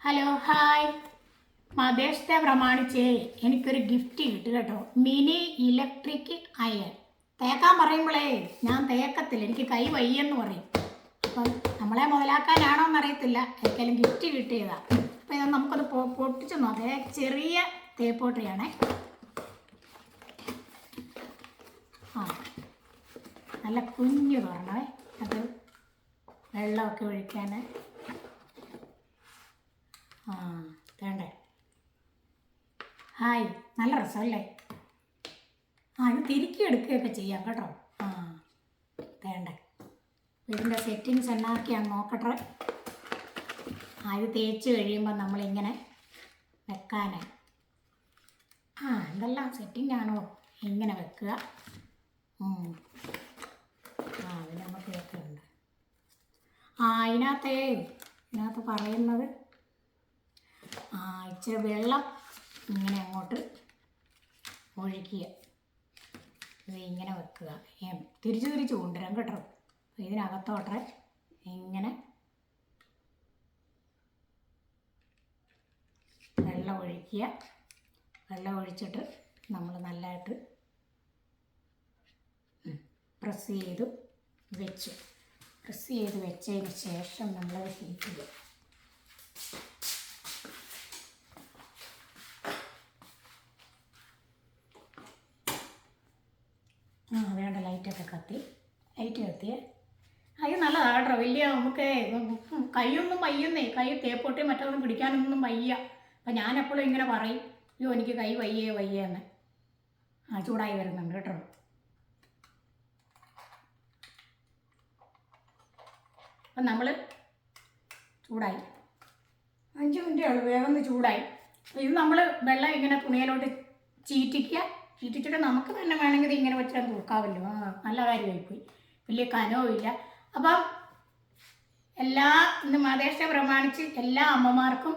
Hello hi മതേഷത്തെ പ്രമാണിച്ച് എനിക്കൊരു gift കിട്ടി കേട്ടോ മിനി ഇലക്ട്രിക് അയൺ തേക്കാൻ പറയുമ്പോഴേ ഞാൻ തേക്കത്തില്ല. എനിക്ക് കൈ വയ്യെന്ന് പറയും. അപ്പം നമ്മളെ മുതലാക്കാനാണോ എന്നറിയത്തില്ല. എനിക്കെല്ലാം ഗിഫ്റ്റ് കിട്ടിയതാ. അപ്പം ഇത് നമുക്കൊന്ന് പൊട്ടിച്ച് നോക്കാം. ചെറിയ തേപ്പോട്ടയാണേ. ആ നല്ല കുഞ്ഞു തുറണേ അത് വെള്ളമൊക്കെ ഒഴിക്കാൻ ആ വേണ്ടേ? ഹായ് നല്ല രസമല്ലേ? ആ ഇത് തിരുക്കി എടുക്കുകയൊക്കെ ചെയ്യാം കേട്ടോ. ആ വേണ്ടേ? ഇതിന്റെ സെറ്റിങ്സ് എന്നാക്കിയാണ് നോക്കട്ടെ. ആ ഇത് തേച്ച് കഴിയുമ്പോൾ നമ്മളിങ്ങനെ വെക്കാനേ. ആ എന്തെല്ലാം സെറ്റിംഗ് ആണോ ഇങ്ങനെ വെക്കുക? ആ അത് നമുക്ക് വെക്കുന്നുണ്ട് ആ അതിനകത്തേ ഇതിനകത്ത് പറയുന്നത് ഇച്ചിരി വെള്ളം ഇങ്ങനെ അങ്ങോട്ട് ഒഴിക്കുക ഇങ്ങനെ വെക്കുക. തിരിച്ചു തിരിച്ച് കൊണ്ടുവരാം കേട്ടോ. ഇതിനകത്തോട്ടെ ഇങ്ങനെ വെള്ളം ഒഴിക്കുക വെള്ളം ഒഴിച്ചിട്ട് നമ്മൾ നല്ലതായിട്ട് പ്രസ് ചെയ്ത് വെച്ചു. പ്രസ് ചെയ്ത് വെച്ചതിന് ശേഷം നമ്മൾ ഹീറ്റ് ചെയ്യും ആ വേണ്ട ലൈറ്റൊക്കെ കത്തി ലൈറ്റ് കത്തിയേ അത് നല്ലതാണ് വലിയ നമുക്ക് കൈയൊന്നും വയ്യുന്നേ. കൈ തേപ്പൊട്ടി മറ്റൊന്നും പിടിക്കാനൊന്നും വയ്യ. അപ്പം ഞാനെപ്പോഴും ഇങ്ങനെ പറയും അയ്യോ എനിക്ക് കൈ വയ്യേ വയ്യേ എന്ന്. ആ ചൂടായി വരുന്നുണ്ട് കേട്ടോ. അപ്പം നമ്മൾ ചൂടായി. അഞ്ച് മിനിറ്റേ ഉള്ളൂ വേഗം ചൂടായി. ഇത് നമ്മൾ വെള്ളം ഇങ്ങനെ തുണിയിലോട്ട് ചീറ്റിക്കുക. ചീറ്റിച്ചിട്ട് നമുക്ക് തന്നെ വേണമെങ്കിൽ ഇങ്ങനെ വെച്ചാൽ തൂക്കാമല്ലോ നല്ല കാര്യമായിപ്പോയി. വലിയ കനവും ഇല്ല. അപ്പം എല്ലാ ഇന്ന് മതേഷത്തെ പ്രമാണിച്ച് എല്ലാ അമ്മമാർക്കും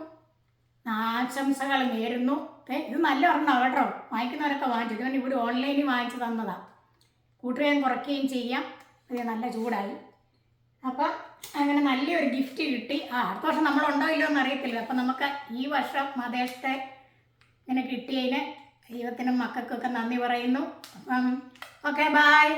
ആശംസകൾ നേരുന്നു. ഇത് നല്ല ഒരെണ്ണം കേട്ടോ. വാങ്ങിക്കുന്നവരൊക്കെ വാങ്ങിച്ചു. ഇതുകൊണ്ട് ഇവിടെ ഓൺലൈനിൽ വാങ്ങിച്ചു തന്നതാണ് കൂട്ടുകയും കുറയ്ക്കുകയും ചെയ്യാം. ഇത് നല്ല ചൂടായി. അപ്പം അങ്ങനെ നല്ലൊരു ഗിഫ്റ്റ് കിട്ടി. ആ അടുത്ത വർഷം നമ്മളുണ്ടോ ഇല്ലയോ എന്ന് അറിയത്തില്ല. അപ്പം നമുക്ക് ഈ വർഷം മതേഷത്തെ ഇങ്ങനെ കിട്ടിയതിന് ദൈവത്തിനും മക്കൾക്കൊക്കെ നന്ദി പറയുന്നു. അപ്പം ഓക്കെ ബായ്